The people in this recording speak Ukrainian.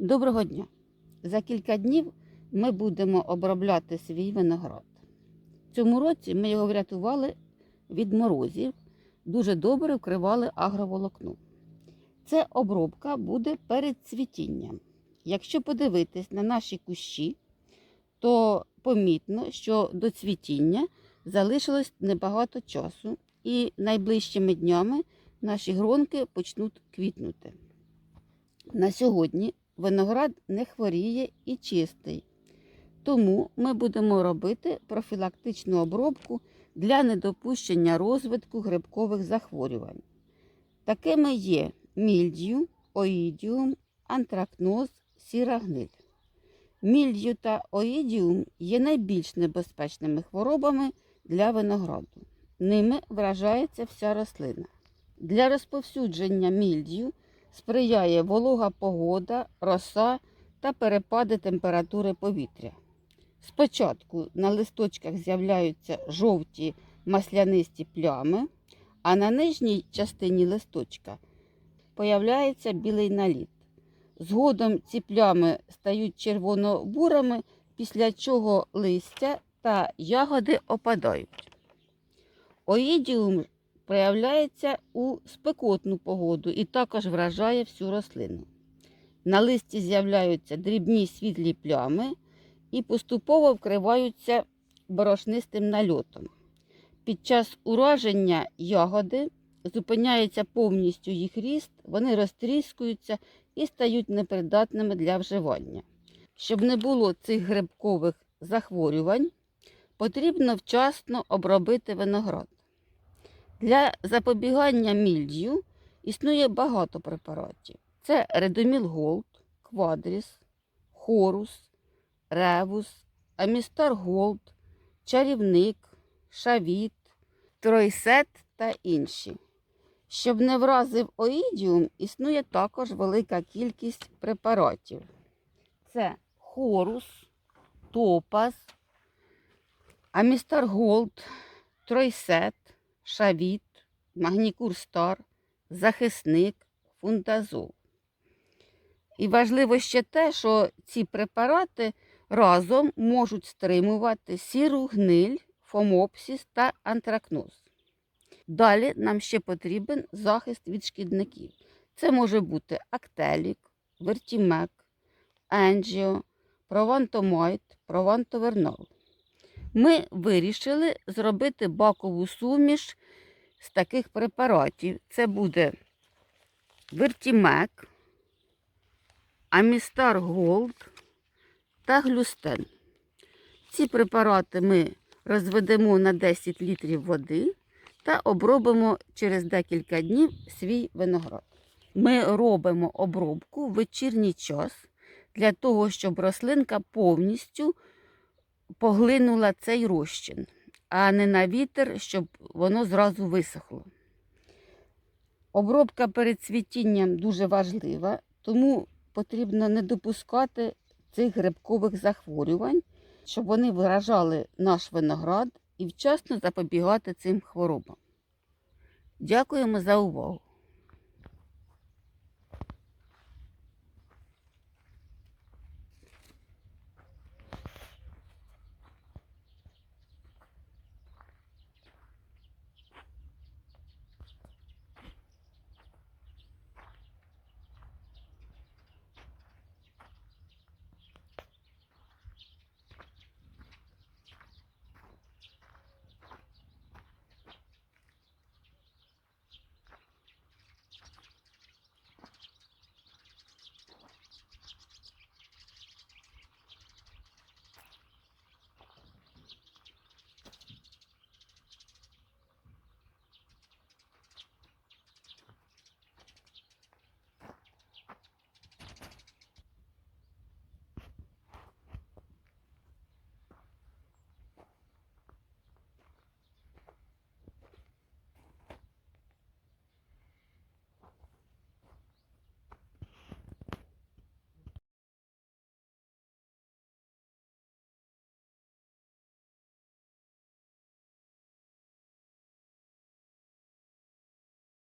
Доброго дня! За кілька днів ми будемо обробляти свій виноград. Цьому році ми його врятували від морозів, дуже добре вкривали агроволокном. Це обробка буде перед цвітінням. Якщо подивитись на наші кущі, то помітно, що до цвітіння залишилось небагато часу, і найближчими днями наші гронки почнуть квітнути. На сьогодні виноград не хворіє і чистий. Тому ми будемо робити профілактичну обробку для недопущення розвитку грибкових захворювань. Такими є мільдію, оїдіум, антракноз, сіра гниль. Мільдію та оїдіум є найбільш небезпечними хворобами для винограду. Ними вражається вся рослина. Для розповсюдження мільдію сприяє волога погода, роса та перепади температури повітря. Спочатку на листочках з'являються жовті маслянисті плями, а на нижній частині листочка появляється білий наліт. Згодом ці плями стають червоно-бурими, після чого листя та ягоди опадають. Оїдіум проявляється у спекотну погоду і також вражає всю рослину. На листі з'являються дрібні світлі плями і поступово вкриваються борошнистим нальотом. Під час ураження ягоди зупиняється повністю їх ріст, вони розтріскуються і стають непридатними для вживання. Щоб не було цих грибкових захворювань, потрібно вчасно обробити виноград. Для запобігання мільдію існує багато препаратів. Це редоміл Голд, Квадріс, Хорус, Ревус, Амістар Голд, Чарівник, Шавіт, Тройсет та інші. Щоб не вразив оїдіум, існує також велика кількість препаратів. Це Хорус, Топаз, Амістар Голд, Тройсет, Шавіт, Магнікур Стар, Захисник, Фундазол. І важливо ще те, що ці препарати разом можуть стримувати сіру гниль, фомопсіс та антракноз. Далі нам ще потрібен захист від шкідників. Це може бути актелік, вертімек, енджіо, провантомайт, провантовернол. Ми вирішили зробити бакову суміш з таких препаратів. Це буде вертімек, амістар голд та глюстен. Ці препарати ми розведемо на 10 літрів води та обробимо через декілька днів свій виноград. Ми робимо обробку в вечірній час для того, щоб рослинка повністю поглинула цей розчин, а не на вітер, щоб воно зразу висохло. Обробка перед цвітінням дуже важлива, тому потрібно не допускати цих грибкових захворювань, щоб вони вражали наш виноград і вчасно запобігати цим хворобам. Дякуємо за увагу!